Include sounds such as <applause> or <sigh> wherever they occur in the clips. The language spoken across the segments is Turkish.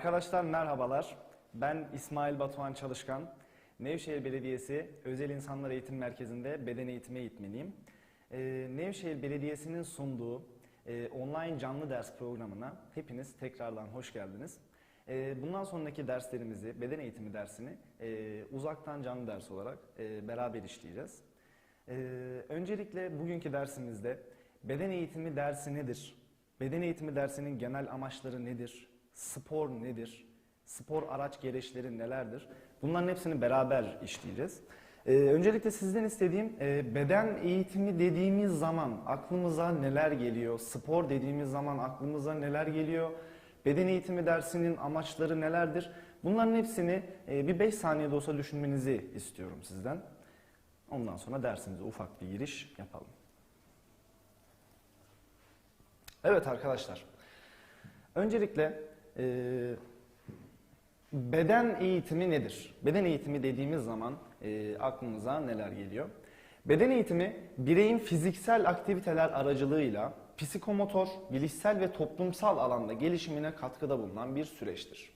Arkadaşlar merhabalar. Ben İsmail Batuhan Çalışkan. Nevşehir Belediyesi Özel İnsanlar Eğitim Merkezi'nde beden eğitimi eğitmeniyim. Ee, Nevşehir Belediyesi'nin sunduğu e, online canlı ders programına hepiniz tekrardan hoş geldiniz. Ee, bundan sonraki derslerimizi, beden eğitimi dersini e, uzaktan canlı ders olarak e, beraber işleyeceğiz. Ee, öncelikle bugünkü dersimizde beden eğitimi dersi nedir? Beden eğitimi dersinin genel amaçları nedir? Spor nedir? Spor araç gereçleri nelerdir? Bunların hepsini beraber işleyeceğiz. Ee, öncelikle sizden istediğim e, beden eğitimi dediğimiz zaman aklımıza neler geliyor? Spor dediğimiz zaman aklımıza neler geliyor? Beden eğitimi dersinin amaçları nelerdir? Bunların hepsini e, bir 5 saniyede olsa düşünmenizi istiyorum sizden. Ondan sonra dersimize ufak bir giriş yapalım. Evet arkadaşlar. Öncelikle e, beden eğitimi nedir? Beden eğitimi dediğimiz zaman e, aklınıza neler geliyor? Beden eğitimi bireyin fiziksel aktiviteler aracılığıyla psikomotor, bilişsel ve toplumsal alanda gelişimine katkıda bulunan bir süreçtir.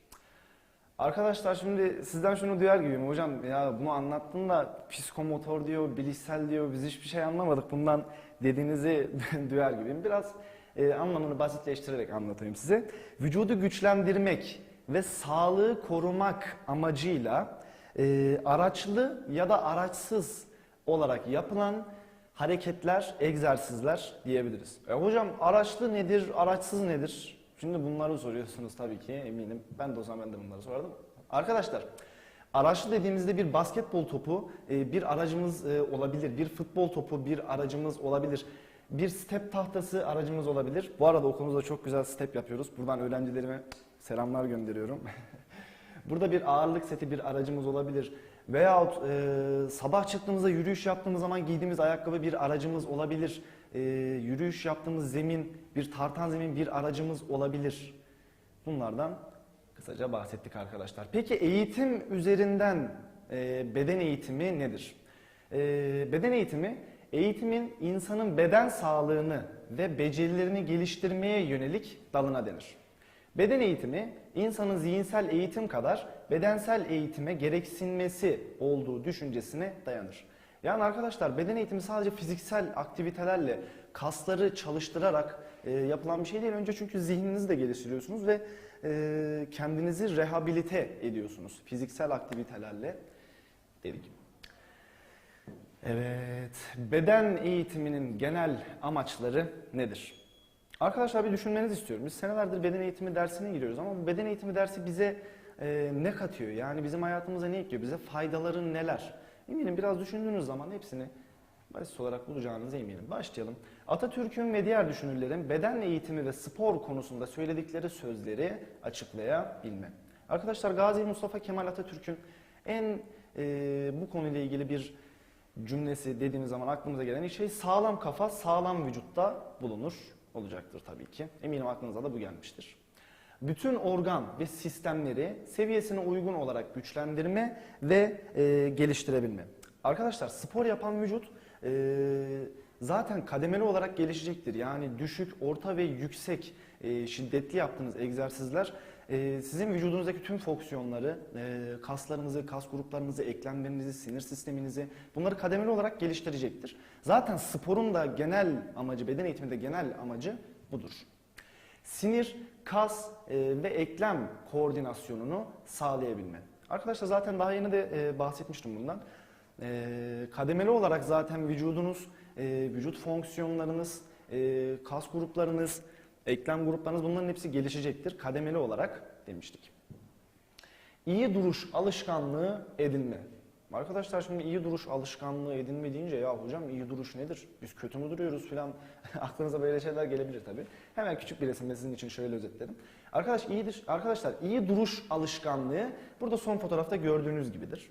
Arkadaşlar şimdi sizden şunu duyar gibiyim hocam ya bunu anlattın da psikomotor diyor, bilişsel diyor biz hiçbir şey anlamadık bundan dediğinizi <laughs> duyar gibiyim. Biraz e, anlamını basitleştirerek anlatayım size. Vücudu güçlendirmek ve sağlığı korumak amacıyla e, araçlı ya da araçsız olarak yapılan hareketler, egzersizler diyebiliriz. E, hocam araçlı nedir, araçsız nedir? Şimdi bunları soruyorsunuz tabii ki eminim. Ben de o zaman ben de bunları sorardım. Arkadaşlar araçlı dediğimizde bir basketbol topu e, bir aracımız e, olabilir. Bir futbol topu bir aracımız olabilir. Bir step tahtası aracımız olabilir. Bu arada okulumuzda çok güzel step yapıyoruz. Buradan öğrencilerime selamlar gönderiyorum. <laughs> Burada bir ağırlık seti bir aracımız olabilir. Veyahut e, sabah çıktığımızda yürüyüş yaptığımız zaman giydiğimiz ayakkabı bir aracımız olabilir. E, yürüyüş yaptığımız zemin bir tartan zemin bir aracımız olabilir. Bunlardan kısaca bahsettik arkadaşlar. Peki eğitim üzerinden e, beden eğitimi nedir? E, beden eğitimi eğitimin insanın beden sağlığını ve becerilerini geliştirmeye yönelik dalına denir. Beden eğitimi insanın zihinsel eğitim kadar bedensel eğitime gereksinmesi olduğu düşüncesine dayanır. Yani arkadaşlar beden eğitimi sadece fiziksel aktivitelerle kasları çalıştırarak e, yapılan bir şey değil. Önce çünkü zihninizi de geliştiriyorsunuz ve e, kendinizi rehabilite ediyorsunuz fiziksel aktivitelerle dedik. Evet, beden eğitiminin genel amaçları nedir? Arkadaşlar bir düşünmenizi istiyorum. Biz senelerdir beden eğitimi dersine giriyoruz ama bu beden eğitimi dersi bize e, ne katıyor? Yani bizim hayatımıza ne ekliyor? Bize faydaları neler? Eminim biraz düşündüğünüz zaman hepsini basit olarak bulacağınıza eminim. Başlayalım. Atatürk'ün ve diğer düşünürlerin beden eğitimi ve spor konusunda söyledikleri sözleri açıklayabilme. Arkadaşlar Gazi Mustafa Kemal Atatürk'ün en e, bu konuyla ilgili bir cümlesi dediğimiz zaman aklımıza gelen şey sağlam kafa sağlam vücutta bulunur olacaktır tabii ki. Eminim aklınıza da bu gelmiştir. Bütün organ ve sistemleri seviyesine uygun olarak güçlendirme ve e, geliştirebilme. Arkadaşlar spor yapan vücut e, zaten kademeli olarak gelişecektir. Yani düşük, orta ve yüksek e, şiddetli yaptığınız egzersizler e, sizin vücudunuzdaki tüm fonksiyonları, e, kaslarınızı, kas gruplarınızı, eklemlerinizi, sinir sisteminizi bunları kademeli olarak geliştirecektir. Zaten sporun da genel amacı, beden eğitiminde genel amacı budur. Sinir, kas e, ve eklem koordinasyonunu sağlayabilme. Arkadaşlar zaten daha yeni de e, bahsetmiştim bundan. E, kademeli olarak zaten vücudunuz, e, vücut fonksiyonlarınız, e, kas gruplarınız, eklem gruplarınız bunların hepsi gelişecektir. Kademeli olarak demiştik. İyi duruş alışkanlığı edinme. Arkadaşlar şimdi iyi duruş alışkanlığı edinme deyince ya hocam iyi duruş nedir? Biz kötü mü duruyoruz filan <laughs> aklınıza böyle şeyler gelebilir tabii. Hemen küçük bir resimde sizin için şöyle özetledim. Arkadaş iyidir. Arkadaşlar iyi duruş alışkanlığı burada son fotoğrafta gördüğünüz gibidir.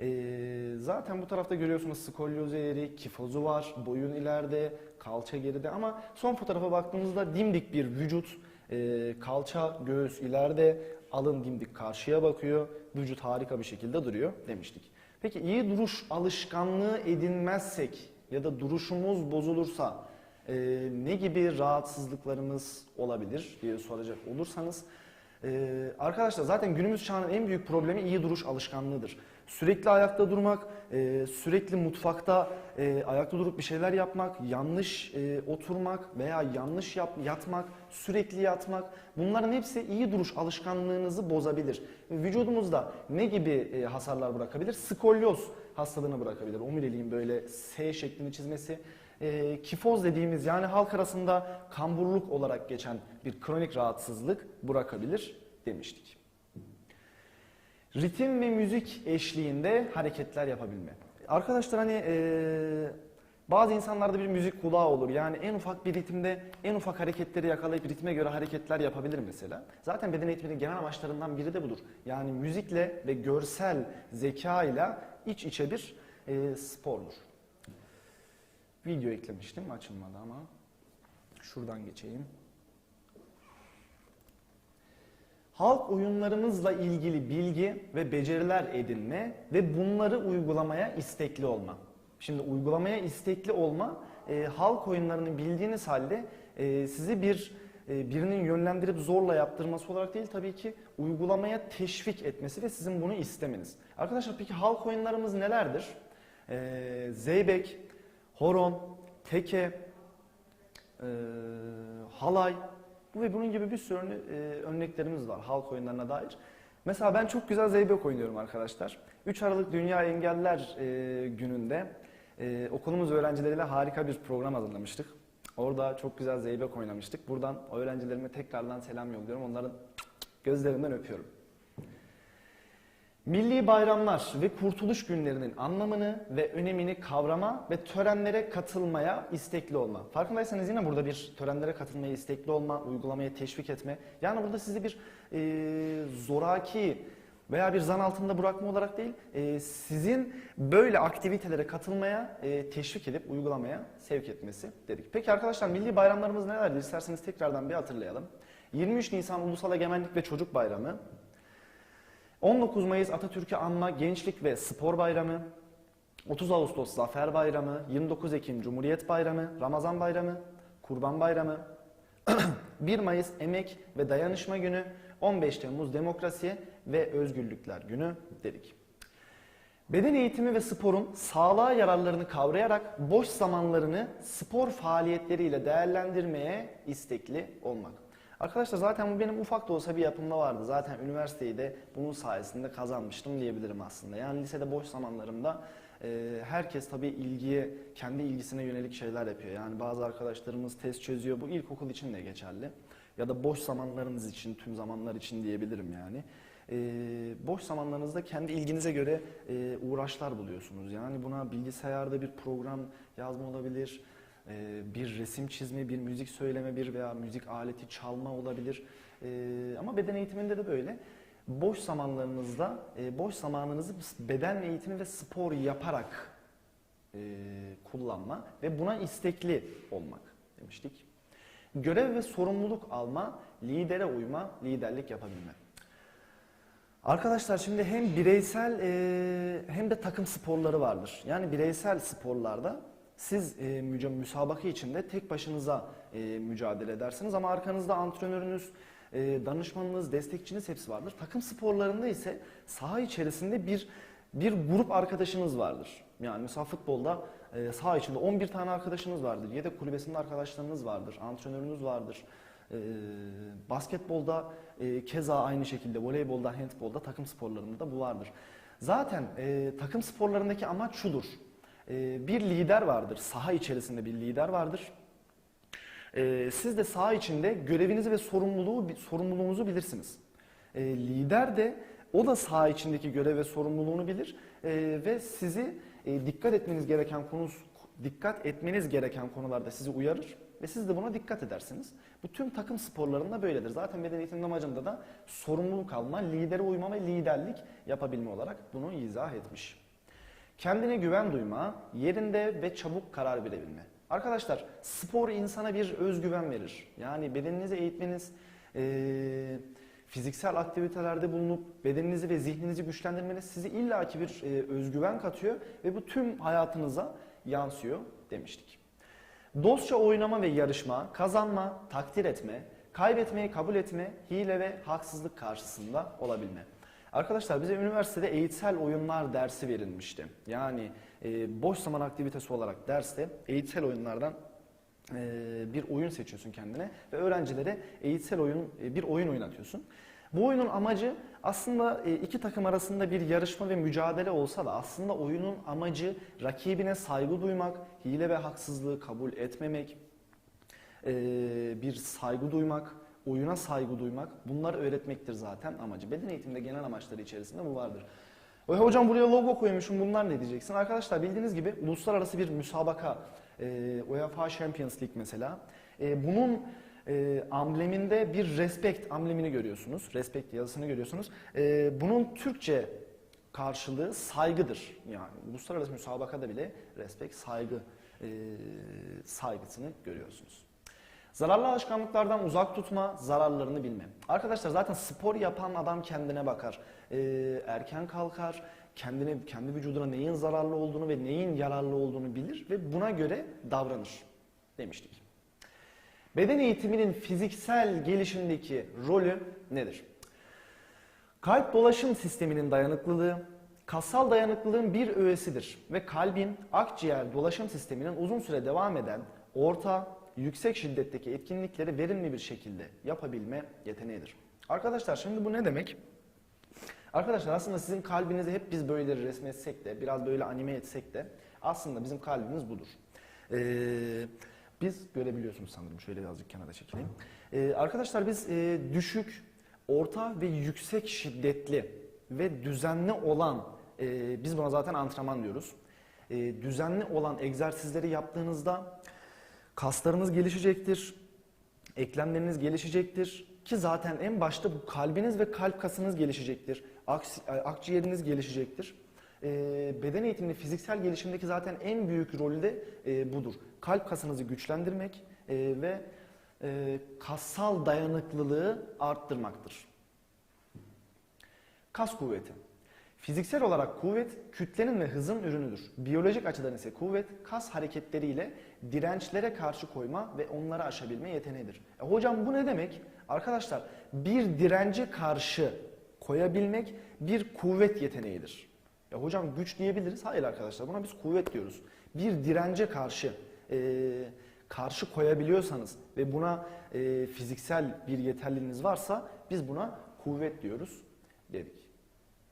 Ee, zaten bu tarafta görüyorsunuz skolyoz eğri, kifozu var, boyun ileride, kalça geride ama son fotoğrafa baktığımızda dimdik bir vücut, e, kalça, göğüs ileride, alın dimdik karşıya bakıyor, vücut harika bir şekilde duruyor demiştik. Peki iyi duruş alışkanlığı edinmezsek ya da duruşumuz bozulursa e, ne gibi rahatsızlıklarımız olabilir diye soracak olursanız Ee, arkadaşlar zaten günümüz çağının en büyük problemi iyi duruş alışkanlığıdır. Sürekli ayakta durmak, e, sürekli mutfakta e, ayakta durup bir şeyler yapmak, yanlış e, oturmak veya yanlış yap, yatmak, sürekli yatmak bunların hepsi iyi duruş alışkanlığınızı bozabilir. Vücudumuzda ne gibi e, hasarlar bırakabilir? Skolyoz hastalığını bırakabilir. Omuriliğin böyle S şeklini çizmesi. E, kifoz dediğimiz yani halk arasında kamburluk olarak geçen bir kronik rahatsızlık bırakabilir demiştik. Ritim ve müzik eşliğinde hareketler yapabilme. Arkadaşlar hani eee, bazı insanlarda bir müzik kulağı olur. Yani en ufak bir ritimde en ufak hareketleri yakalayıp ritme göre hareketler yapabilir mesela. Zaten beden eğitiminin genel amaçlarından biri de budur. Yani müzikle ve görsel zeka ile iç içe bir eee, spordur. Video eklemiştim açılmadı ama şuradan geçeyim. Halk oyunlarımızla ilgili bilgi ve beceriler edinme ve bunları uygulamaya istekli olma. Şimdi uygulamaya istekli olma, e, halk oyunlarını bildiğiniz halde e, sizi bir e, birinin yönlendirip zorla yaptırması olarak değil tabii ki uygulamaya teşvik etmesi ve sizin bunu istemeniz. Arkadaşlar peki halk oyunlarımız nelerdir? E, zeybek, horon, teke, e, halay, bu ve bunun gibi bir sürü e, örneklerimiz var halk oyunlarına dair. Mesela ben çok güzel zeybek oynuyorum arkadaşlar. 3 Aralık Dünya Engeller e, gününde e, okulumuz öğrencileriyle harika bir program hazırlamıştık. Orada çok güzel zeybek oynamıştık. Buradan öğrencilerime tekrardan selam yolluyorum. Onların gözlerinden öpüyorum. Milli bayramlar ve kurtuluş günlerinin anlamını ve önemini kavrama ve törenlere katılmaya istekli olma. Farkındaysanız yine burada bir törenlere katılmaya istekli olma, uygulamaya teşvik etme. Yani burada sizi bir e, zoraki veya bir zan altında bırakma olarak değil, e, sizin böyle aktivitelere katılmaya e, teşvik edip uygulamaya sevk etmesi dedik. Peki arkadaşlar milli bayramlarımız nelerdir? İsterseniz tekrardan bir hatırlayalım. 23 Nisan Ulusal Egemenlik ve Çocuk Bayramı, 19 Mayıs Atatürk'ü anma Gençlik ve Spor Bayramı, 30 Ağustos Zafer Bayramı, 29 Ekim Cumhuriyet Bayramı, Ramazan Bayramı, Kurban Bayramı, <clears throat> 1 Mayıs Emek ve Dayanışma Günü, 15 Temmuz Demokrasi ve Özgürlükler Günü dedik. Beden eğitimi ve sporun sağlığa yararlarını kavrayarak boş zamanlarını spor faaliyetleriyle değerlendirmeye istekli olmak. Arkadaşlar zaten bu benim ufak da olsa bir yapımda vardı. Zaten üniversiteyi de bunun sayesinde kazanmıştım diyebilirim aslında. Yani lisede boş zamanlarımda e, herkes tabii ilgiye, kendi ilgisine yönelik şeyler yapıyor. Yani bazı arkadaşlarımız test çözüyor. Bu ilkokul için de geçerli. Ya da boş zamanlarınız için, tüm zamanlar için diyebilirim yani. E, boş zamanlarınızda kendi ilginize göre e, uğraşlar buluyorsunuz. Yani buna bilgisayarda bir program yazma olabilir, bir resim çizme, bir müzik söyleme, bir veya müzik aleti çalma olabilir. E, ama beden eğitiminde de böyle. Boş zamanlarınızda, e, boş zamanınızı beden eğitimi ve spor yaparak e, kullanma ve buna istekli olmak demiştik. Görev ve sorumluluk alma, lidere uyma, liderlik yapabilme. Arkadaşlar şimdi hem bireysel e, hem de takım sporları vardır. Yani bireysel sporlarda siz e, müsabaka içinde tek başınıza e, mücadele edersiniz ama arkanızda antrenörünüz, e, danışmanınız, destekçiniz hepsi vardır. Takım sporlarında ise saha içerisinde bir bir grup arkadaşınız vardır. Yani mesela futbolda e, saha içinde 11 tane arkadaşınız vardır. Yedek kulübesinde arkadaşlarınız vardır. Antrenörünüz vardır. E, basketbolda e, keza aynı şekilde voleybolda, handbolda, takım sporlarında da bu vardır. Zaten e, takım sporlarındaki amaç şudur. E, bir lider vardır. Saha içerisinde bir lider vardır. E, siz de saha içinde görevinizi ve sorumluluğu sorumluluğunuzu bilirsiniz. E, lider de o da saha içindeki görev ve sorumluluğunu bilir ve sizi e, dikkat etmeniz gereken konu dikkat etmeniz gereken konularda sizi uyarır ve siz de buna dikkat edersiniz. Bu tüm takım sporlarında böyledir. Zaten beden eğitiminin amacında da sorumluluk alma, lidere uyma ve liderlik yapabilme olarak bunu izah etmiş. Kendine güven duyma, yerinde ve çabuk karar verebilme. Arkadaşlar spor insana bir özgüven verir. Yani bedeninizi eğitmeniz, eee, fiziksel aktivitelerde bulunup bedeninizi ve zihninizi güçlendirmeniz sizi illaki bir e, özgüven katıyor ve bu tüm hayatınıza yansıyor demiştik. Dostça oynama ve yarışma, kazanma, takdir etme, kaybetmeyi kabul etme, hile ve haksızlık karşısında olabilme. Arkadaşlar bize üniversitede eğitsel oyunlar dersi verilmişti. Yani e, boş zaman aktivitesi olarak derste eğitsel oyunlardan e, bir oyun seçiyorsun kendine ve öğrencilere eğitsel oyun e, bir oyun oynatıyorsun. Bu oyunun amacı aslında e, iki takım arasında bir yarışma ve mücadele olsa da aslında oyunun amacı rakibine saygı duymak, hile ve haksızlığı kabul etmemek, e, bir saygı duymak, oyuna saygı duymak bunları öğretmektir zaten amacı. Beden eğitiminde genel amaçları içerisinde bu vardır. "Oy hocam buraya logo koymuşum bunlar ne diyeceksin? Arkadaşlar bildiğiniz gibi uluslararası bir müsabaka e, UEFA Champions League mesela. E, bunun e, ambleminde bir respect amblemini görüyorsunuz. Respect yazısını görüyorsunuz. E, bunun Türkçe karşılığı saygıdır. Yani uluslararası müsabakada bile respect saygı e, saygısını görüyorsunuz. Zararlı alışkanlıklardan uzak tutma, zararlarını bilme. Arkadaşlar zaten spor yapan adam kendine bakar. Ee, erken kalkar, kendine, kendi vücuduna neyin zararlı olduğunu ve neyin yararlı olduğunu bilir ve buna göre davranır demiştik. Beden eğitiminin fiziksel gelişimdeki rolü nedir? Kalp dolaşım sisteminin dayanıklılığı, kassal dayanıklılığın bir öğesidir ve kalbin akciğer dolaşım sisteminin uzun süre devam eden orta, yüksek şiddetteki etkinlikleri verimli bir şekilde yapabilme yeteneğidir. Arkadaşlar şimdi bu ne demek? Arkadaşlar aslında sizin kalbinizi hep biz böyle resmetsek de, biraz böyle anime etsek de aslında bizim kalbimiz budur. Ee, biz görebiliyorsunuz sanırım. Şöyle birazcık kenara çekeyim. Ee, arkadaşlar biz e, düşük, orta ve yüksek şiddetli ve düzenli olan, e, biz buna zaten antrenman diyoruz. E, düzenli olan egzersizleri yaptığınızda kaslarınız gelişecektir, eklemleriniz gelişecektir ki zaten en başta bu kalbiniz ve kalp kasınız gelişecektir, Aks- akciğeriniz gelişecektir. Ee, beden eğitiminde fiziksel gelişimdeki zaten en büyük rolü de e, budur. Kalp kasınızı güçlendirmek e, ve e, kassal dayanıklılığı arttırmaktır. Kas kuvveti. Fiziksel olarak kuvvet kütlenin ve hızın ürünüdür. Biyolojik açıdan ise kuvvet kas hareketleriyle dirençlere karşı koyma ve onları aşabilme yeteneğidir. E hocam bu ne demek? Arkadaşlar bir dirence karşı koyabilmek bir kuvvet yeteneğidir. Ya hocam güç diyebiliriz. Hayır arkadaşlar buna biz kuvvet diyoruz. Bir dirence karşı e, karşı koyabiliyorsanız ve buna e, fiziksel bir yeterliliğiniz varsa biz buna kuvvet diyoruz dedik.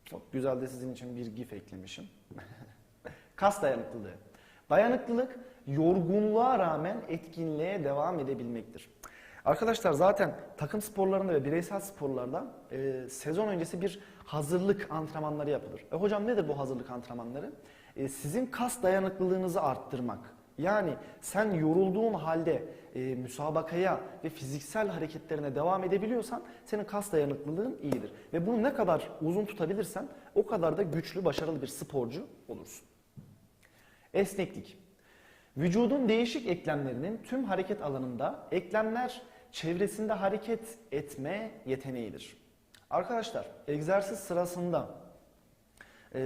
Çok güzel de sizin için bir gif eklemişim. <laughs> Kas dayanıklılığı. Dayanıklılık yorgunluğa rağmen etkinliğe devam edebilmektir. Arkadaşlar zaten takım sporlarında ve bireysel sporlarda e, sezon öncesi bir hazırlık antrenmanları yapılır. E hocam nedir bu hazırlık antrenmanları? E, sizin kas dayanıklılığınızı arttırmak. Yani sen yorulduğun halde e, müsabakaya ve fiziksel hareketlerine devam edebiliyorsan senin kas dayanıklılığın iyidir. Ve bunu ne kadar uzun tutabilirsen o kadar da güçlü, başarılı bir sporcu olursun. Esneklik. Vücudun değişik eklemlerinin tüm hareket alanında eklemler çevresinde hareket etme yeteneğidir. Arkadaşlar egzersiz sırasında e,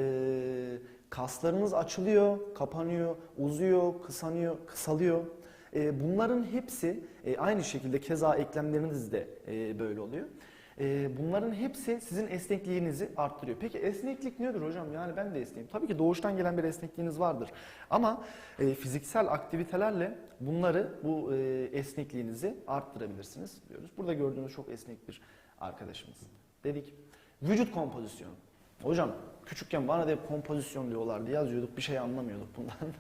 kaslarınız açılıyor, kapanıyor, uzuyor, kısanıyor, kısalıyor. E, bunların hepsi e, aynı şekilde keza eklemleriniz de e, böyle oluyor. E, bunların hepsi sizin esnekliğinizi arttırıyor. Peki esneklik nedir hocam? Yani ben de esneyim. Tabii ki doğuştan gelen bir esnekliğiniz vardır. Ama e, fiziksel aktivitelerle bunları, bu e, esnekliğinizi arttırabilirsiniz diyoruz. Burada gördüğünüz çok esnek bir arkadaşımız. Dedik. Vücut kompozisyonu. Hocam küçükken bana da kompozisyon diyorlardı. Yazıyorduk bir şey anlamıyorduk bundan. <laughs>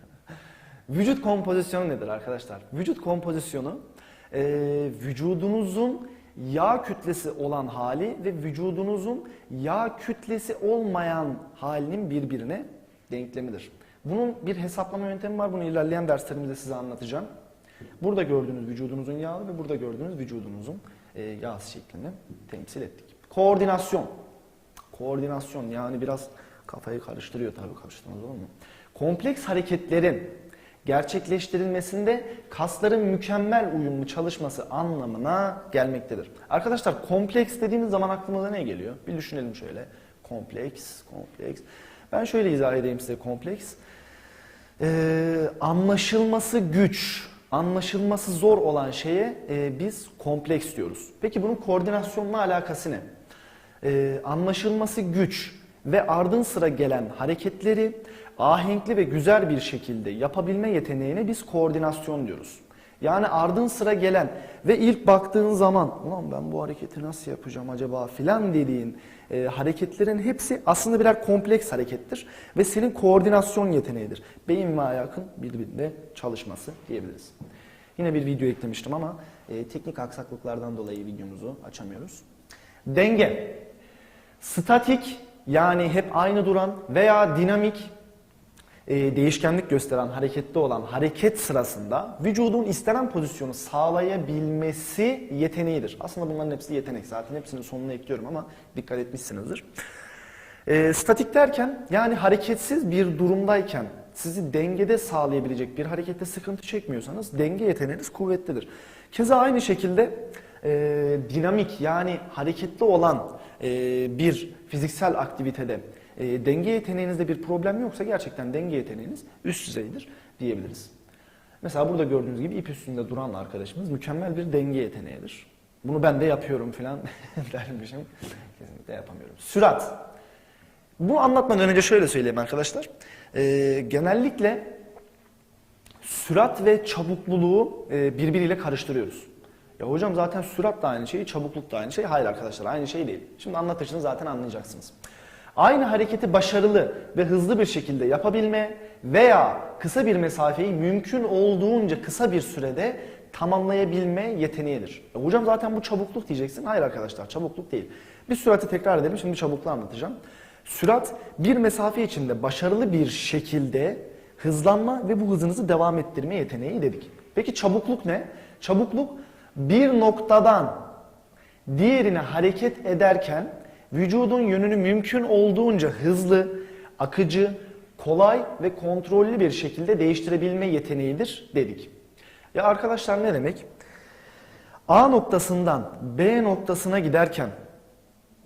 Vücut kompozisyonu nedir arkadaşlar? Vücut kompozisyonu e, vücudunuzun yağ kütlesi olan hali ve vücudunuzun yağ kütlesi olmayan halinin birbirine denklemidir. Bunun bir hesaplama yöntemi var. Bunu ilerleyen derslerimizde size anlatacağım. Burada gördüğünüz vücudunuzun yağı ve burada gördüğünüz vücudunuzun e, yağ şeklini temsil ettik. Koordinasyon. Koordinasyon yani biraz kafayı karıştırıyor tabii karıştırmaz olur mu? Kompleks hareketlerin gerçekleştirilmesinde kasların mükemmel uyumlu çalışması anlamına gelmektedir. Arkadaşlar kompleks dediğimiz zaman aklımıza ne geliyor? Bir düşünelim şöyle. Kompleks, kompleks. Ben şöyle izah edeyim size kompleks. Ee, anlaşılması güç, anlaşılması zor olan şeye e, biz kompleks diyoruz. Peki bunun koordinasyonla alakası ne? E, anlaşılması güç ve ardın sıra gelen hareketleri ahenkli ve güzel bir şekilde yapabilme yeteneğine biz koordinasyon diyoruz. Yani ardın sıra gelen ve ilk baktığın zaman ulan ben bu hareketi nasıl yapacağım acaba filan dediğin e, hareketlerin hepsi aslında birer kompleks harekettir ve senin koordinasyon yeteneğidir. Beyin ve ayakın birbirinde çalışması diyebiliriz. Yine bir video eklemiştim ama e, teknik aksaklıklardan dolayı videomuzu açamıyoruz. Denge. Statik yani hep aynı duran veya dinamik e, değişkenlik gösteren, hareketli olan hareket sırasında vücudun istenen pozisyonu sağlayabilmesi yeteneğidir. Aslında bunların hepsi yetenek. Zaten hepsinin sonuna ekliyorum ama dikkat etmişsinizdir. E, statik derken yani hareketsiz bir durumdayken sizi dengede sağlayabilecek bir harekette sıkıntı çekmiyorsanız denge yeteneğiniz kuvvetlidir. Keza aynı şekilde e, dinamik yani hareketli olan e, bir fiziksel aktivitede e, denge yeteneğinizde bir problem yoksa gerçekten denge yeteneğiniz üst düzeydir diyebiliriz. Mesela burada gördüğünüz gibi ip üstünde duran arkadaşımız mükemmel bir denge yeteneğidir. Bunu ben de yapıyorum falan <laughs> dermişim. Kesinlikle yapamıyorum. Sürat. Bu anlatmadan önce şöyle söyleyeyim arkadaşlar. Ee, genellikle sürat ve çabukluluğu e, birbiriyle karıştırıyoruz. Ya hocam zaten sürat da aynı şey, çabukluk da aynı şey. Hayır arkadaşlar aynı şey değil. Şimdi anlatışını zaten anlayacaksınız. Aynı hareketi başarılı ve hızlı bir şekilde yapabilme veya kısa bir mesafeyi mümkün olduğunca kısa bir sürede tamamlayabilme yeteneğidir. E hocam zaten bu çabukluk diyeceksin. Hayır arkadaşlar çabukluk değil. Bir sürati tekrar edelim şimdi çabukluğu anlatacağım. Sürat bir mesafe içinde başarılı bir şekilde hızlanma ve bu hızınızı devam ettirme yeteneği dedik. Peki çabukluk ne? Çabukluk bir noktadan diğerine hareket ederken vücudun yönünü mümkün olduğunca hızlı, akıcı, kolay ve kontrollü bir şekilde değiştirebilme yeteneğidir dedik. Ya arkadaşlar ne demek? A noktasından B noktasına giderken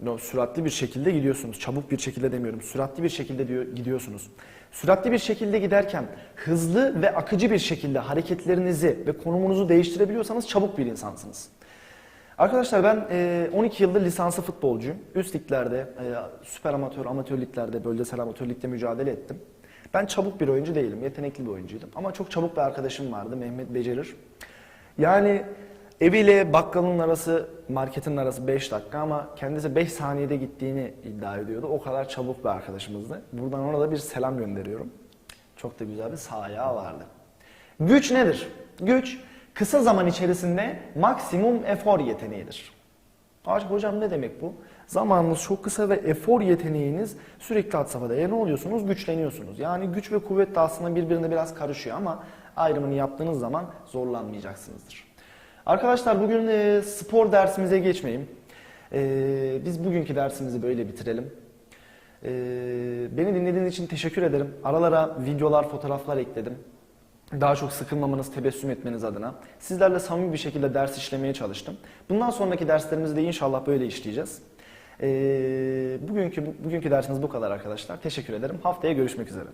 no, süratli bir şekilde gidiyorsunuz. Çabuk bir şekilde demiyorum. Süratli bir şekilde diyor, gidiyorsunuz. Süratli bir şekilde giderken hızlı ve akıcı bir şekilde hareketlerinizi ve konumunuzu değiştirebiliyorsanız çabuk bir insansınız. Arkadaşlar ben e, 12 yıldır lisanslı futbolcuyum. Üst liglerde, e, süper amatör, amatör liglerde, bölgesel amatör ligde mücadele ettim. Ben çabuk bir oyuncu değilim, yetenekli bir oyuncuydum. Ama çok çabuk bir arkadaşım vardı, Mehmet Becerir. Yani eviyle bakkalın arası, marketin arası 5 dakika ama kendisi 5 saniyede gittiğini iddia ediyordu. O kadar çabuk bir arkadaşımızdı. Buradan ona da bir selam gönderiyorum. Çok da güzel bir sağ ayağı vardı. Güç nedir? Güç kısa zaman içerisinde maksimum efor yeteneğidir. Acaba hocam ne demek bu? Zamanınız çok kısa ve efor yeteneğiniz sürekli had safhada. E ne oluyorsunuz? Güçleniyorsunuz. Yani güç ve kuvvet de aslında birbirine biraz karışıyor ama ayrımını yaptığınız zaman zorlanmayacaksınızdır. Arkadaşlar bugün e, spor dersimize geçmeyeyim. E, biz bugünkü dersimizi böyle bitirelim. E, beni dinlediğiniz için teşekkür ederim. Aralara videolar, fotoğraflar ekledim daha çok sıkılmamanız, tebessüm etmeniz adına sizlerle samimi bir şekilde ders işlemeye çalıştım. Bundan sonraki derslerimizi de inşallah böyle işleyeceğiz. Ee, bugünkü bugünkü dersimiz bu kadar arkadaşlar. Teşekkür ederim. Haftaya görüşmek üzere.